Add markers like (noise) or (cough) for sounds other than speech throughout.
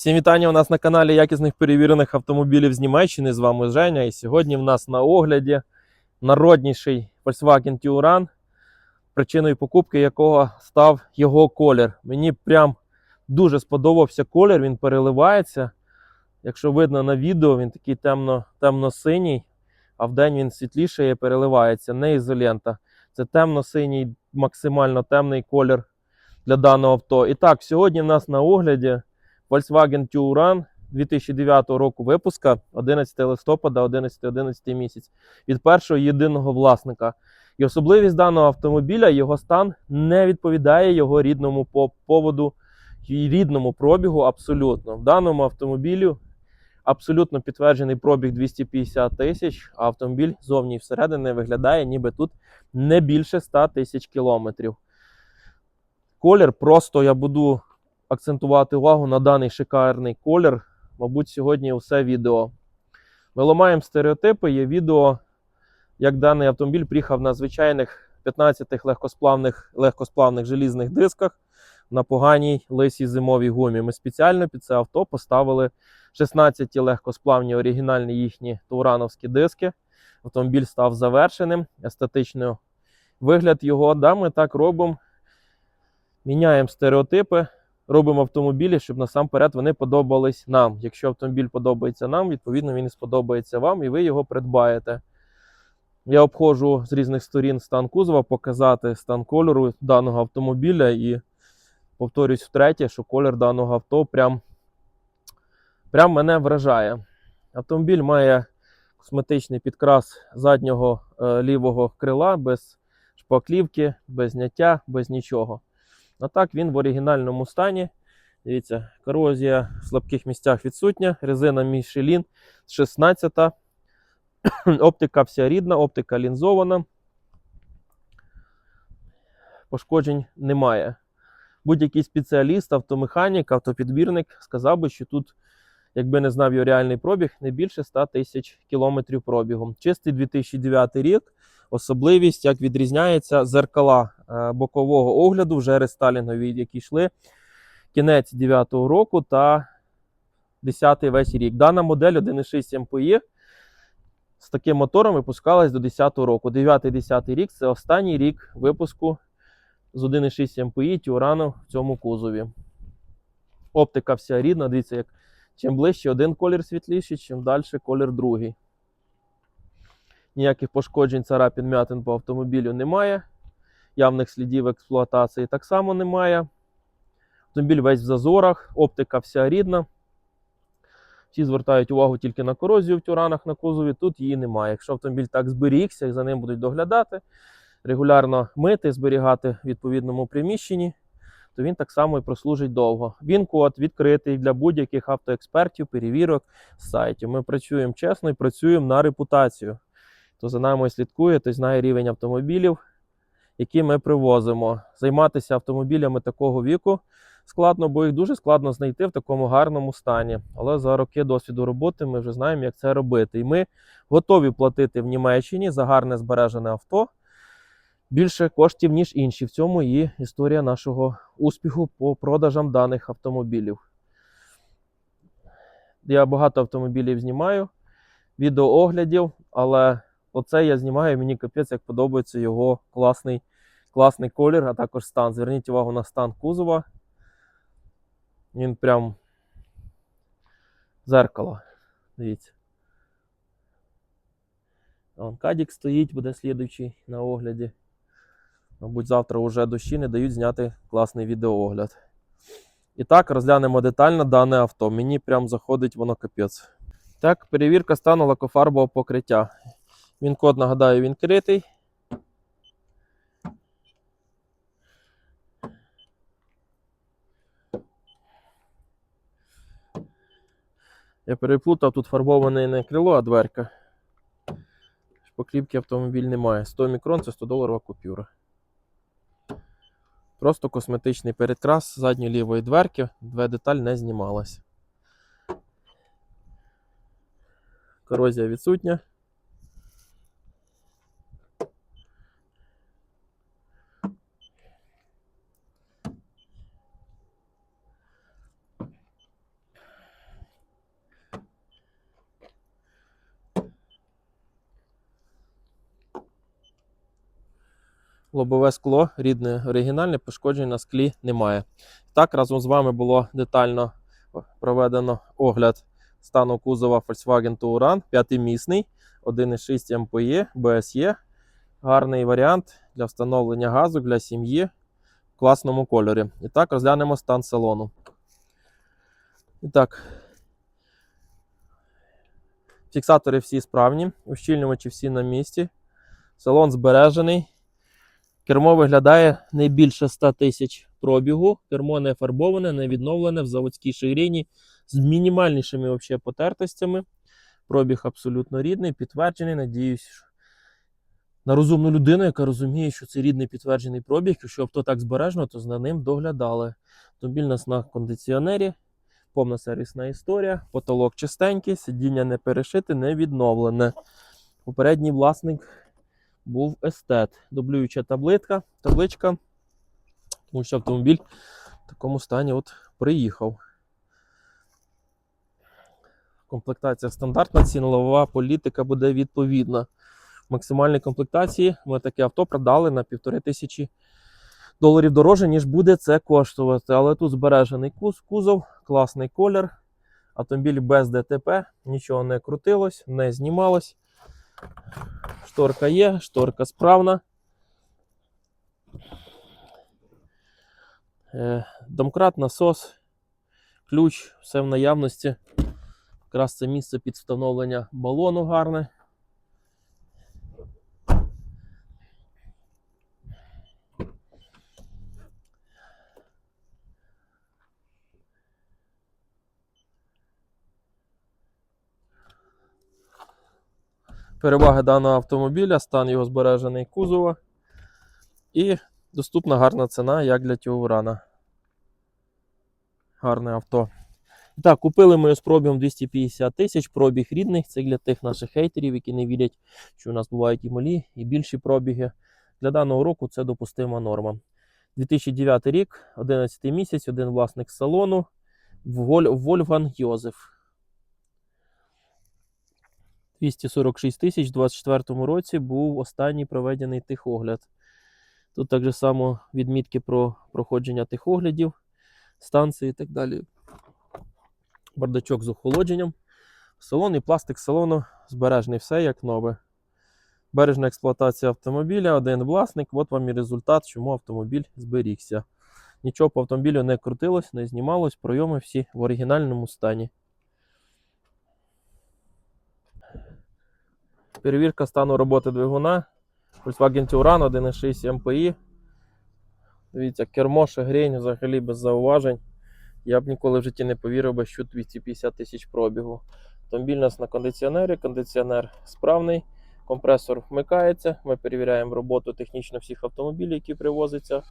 Всім вітання у нас на каналі якісних перевірених автомобілів з Німеччини. З вами Женя. І сьогодні в нас на огляді народніший Volkswagen Touran, причиною покупки якого став його колір. Мені прям дуже сподобався колір, він переливається. Якщо видно на відео, він такий темно, темно-синій, а вдень він світлішає, переливається, не ізолента. Це темно-синій, максимально темний колір для даного авто. І так, сьогодні в нас на огляді Volkswagen Touran 2009 року випуска 11 листопада, 11 11 місяць від першого єдиного власника. І особливість даного автомобіля його стан не відповідає його рідному по поводу і рідному пробігу. Абсолютно в даному автомобілі абсолютно підтверджений пробіг 250 тисяч. А автомобіль зовні і всередині виглядає, ніби тут не більше 100 тисяч кілометрів. Колір просто я буду акцентувати увагу на даний шикарний колір. Мабуть, сьогодні усе відео. Ми ламаємо стереотипи. Є відео, як даний автомобіль приїхав на звичайних 15 легкосплавних, легкосплавних желізних дисках на поганій лисій зимовій гумі. Ми спеціально під це авто поставили 16 легкосплавні оригінальні їхні таурановські диски. Автомобіль став завершеним, естетичний вигляд його. Да, ми так робимо. Міняємо стереотипи, робимо автомобілі, щоб насамперед вони подобались нам. Якщо автомобіль подобається нам, відповідно він і сподобається вам, і ви його придбаєте. Я обходжу з різних сторін стан кузова, показати стан кольору даного автомобіля і повторюсь втретє, що колір даного авто прям, прям мене вражає. Автомобіль має косметичний підкрас заднього е, лівого крила без шпаклівки, без зняття, без нічого. А так він в оригінальному стані. Дивіться, корозія в слабких місцях відсутня, резина Michelin (clears throat) 16. Оптика вся рідна, оптика лінзована. Пошкоджень немає. Будь-який спеціаліст, автомеханік, автопідбірник сказав би, що тут, якби не знав його реальний пробіг, не більше 100 тисяч кілометрів пробігу. Чистий 2009 рік. Особливість, як відрізняється зеркала е, бокового огляду, вже рестайлінгові, які йшли кінець 9-го року та 10-й весь рік. Дана модель 1.6 MPI з таким мотором випускалась до 10-го року. 9-10 рік це останній рік випуску з 1.6 MPI Тюрану в цьому кузові. Оптика вся рідна. Дивіться, як чим ближче один колір світліший, чим далі колір другий. Ніяких пошкоджень, царапін, м'ятин по автомобілю немає. Явних слідів експлуатації так само немає. Автомобіль весь в зазорах, оптика вся рідна. Всі звертають увагу тільки на корозію в тюранах на кузові, тут її немає. Якщо автомобіль так зберігся і за ним будуть доглядати, регулярно мити, зберігати в відповідному приміщенні, то він так само і прослужить довго. Він код відкритий для будь-яких автоекспертів, перевірок з сайтів. Ми працюємо чесно і працюємо на репутацію. Хто за нами слідкує, той знає рівень автомобілів, які ми привозимо. Займатися автомобілями такого віку складно, бо їх дуже складно знайти в такому гарному стані. Але за роки досвіду роботи ми вже знаємо, як це робити. І ми готові платити в Німеччині за гарне збережене авто більше коштів, ніж інші. В цьому і історія нашого успіху по продажам даних автомобілів. Я багато автомобілів знімаю, відеооглядів, але оце я знімаю, мені капець, як подобається його класний, класний колір, а також стан. Зверніть увагу на стан кузова. Він прям зеркало. Дивіться. Вон кадік стоїть, буде слідуючий на огляді. Мабуть, завтра вже дощі не дають зняти класний відеоогляд. І так, розглянемо детально дане авто. Мені прям заходить воно капець. Так, перевірка стану лакофарбового покриття. Він код, нагадаю, він критий. Я переплутав, тут фарбоване не крило, а дверка. Шпаклівки автомобіль немає. 100 мікрон це 100 доларова купюра. Просто косметичний передкрас задньої лівої дверки, две деталь не знімалась. Корозія відсутня. Лобове скло рідне, оригінальне, пошкоджень на склі немає. Так, разом з вами було детально проведено огляд стану кузова Volkswagen Touran, п'ятимісний, 1,6 МПЄ, BSE. Гарний варіант для встановлення газу для сім'ї в класному кольорі. І так, розглянемо стан салону. І так, фіксатори всі справні, ущільнювачі всі на місці. Салон збережений. Кермо виглядає не більше 100 тисяч пробігу. Кермо не фарбоване, не відновлене в заводській ширині з мінімальнішими вообще потертостями. Пробіг абсолютно рідний, підтверджений. Надіюсь, на розумну людину, яка розуміє, що це рідний підтверджений пробіг. Якщо авто так збережено, то за ним доглядали. Автомобіль на кондиціонері, повна сервісна історія, потолок чистенький, сидіння не перешите, не відновлене. Попередній власник був естет. Дублююча табличка, табличка, тому що автомобіль в такому стані от приїхав. Комплектація стандартна, цінова політика буде відповідна. В максимальній комплектації ми таке авто продали на півтори тисячі доларів дороже, ніж буде це коштувати. Але тут збережений куз, кузов, класний колір. Автомобіль без ДТП, нічого не крутилось, не знімалось. Шторка є, шторка справна. Е, Домкрат, насос, ключ, все в наявності. Якраз це місце під встановлення балону гарне. Переваги даного автомобіля, стан його збережений кузова і доступна гарна ціна, як для Тіурана. Гарне авто. Так, купили ми з пробігом 250 тисяч, пробіг рідний. Це для тих наших хейтерів, які не вірять, що у нас бувають і малі, і більші пробіги. Для даного року це допустима норма. 2009 рік, 11 місяць, один власник салону Воль- Вольфган Йозеф. 246 тисяч у 2024 році був останній проведений тихогляд. Тут так само відмітки про проходження тихоглядів, станції і так далі. Бардачок з охолодженням. Салон і пластик салону збережений все як нове. Бережна експлуатація автомобіля, один власник. От вам і результат, чому автомобіль зберігся. Нічого по автомобілю не крутилось, не знімалось, пройоми всі в оригінальному стані. Перевірка стану роботи двигуна. Volkswagen Touran 1.6 MPI. Дивіться, кермо, шагрень взагалі без зауважень. Я б ніколи в житті не повірив би, що 250 тисяч пробігу. Автомобіль у нас на кондиціонері, кондиціонер справний, компресор вмикається. Ми перевіряємо роботу технічно всіх автомобілів, які привозяться.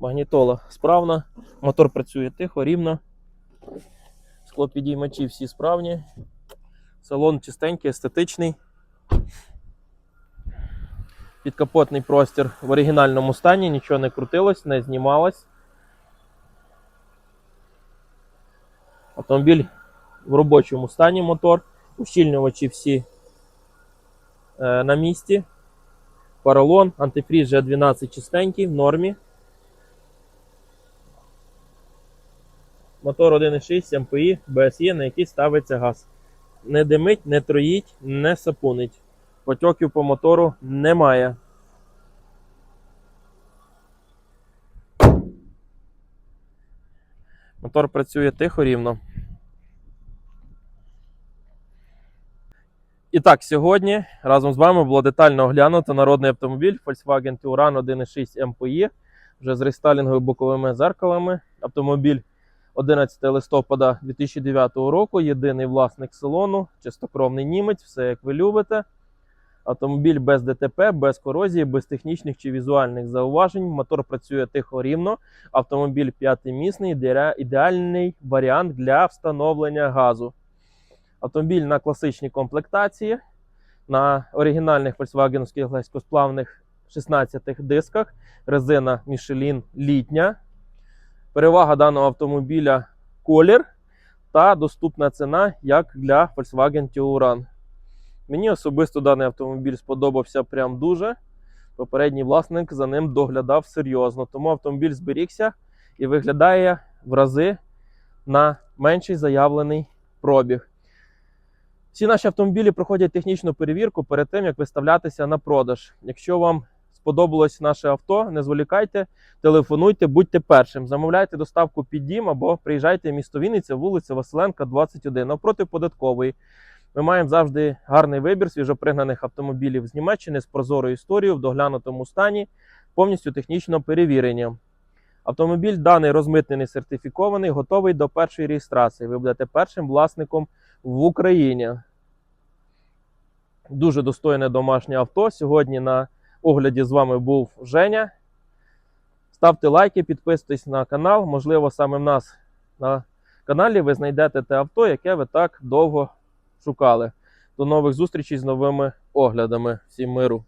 Магнітола справна, мотор працює тихо, рівно. Склопідіймачі всі справні. Салон чистенький, естетичний. Підкапотний простір в оригінальному стані, нічого не крутилось, не знімалось. Автомобіль в робочому стані мотор. Ущільнювачі всі е, на місці. Поролон, антифріз G12 чистенький, в нормі. Мотор 1.6 MPI BSE, на який ставиться газ. Не димить, не троїть, не сапунить. Потьоків по мотору немає. Мотор працює тихо рівно. І так, сьогодні разом з вами було детально оглянуто народний автомобіль Volkswagen Touran 1.6 MPI вже з рестайлінговими боковими зеркалами. Автомобіль 11 листопада 2009 року. Єдиний власник салону, чистокровний німець, все як ви любите. Автомобіль без ДТП, без корозії, без технічних чи візуальних зауважень. Мотор працює тихо рівно. Автомобіль п'ятимісний, ідеа- ідеальний варіант для встановлення газу. Автомобіль на класичній комплектації, на оригінальних Volkswagen легкосплавних 16 дисках, резина Michelin літня. Перевага даного автомобіля колір та доступна ціна як для Volkswagen Touran. Мені особисто даний автомобіль сподобався прям дуже. Попередній власник за ним доглядав серйозно, тому автомобіль зберігся і виглядає в рази на менший заявлений пробіг. Всі наші автомобілі проходять технічну перевірку перед тим, як виставлятися на продаж. Якщо вам сподобалось наше авто, не зволікайте, телефонуйте, будьте першим. Замовляйте доставку під дім або приїжджайте в місто Вінниця, вулиця Василенка, 21, навпроти податкової. Ми маємо завжди гарний вибір свіжопригнаних автомобілів з Німеччини з прозорою історією в доглянутому стані, повністю технічно перевірені. Автомобіль даний розмитнений, сертифікований, готовий до першої реєстрації. Ви будете першим власником в Україні. Дуже достойне домашнє авто. Сьогодні на огляді з вами був Женя. Ставте лайки, підписуйтесь на канал. Можливо, саме в нас на каналі ви знайдете те авто, яке ви так довго шукали. До нових зустрічей з новими оглядами. Всім миру!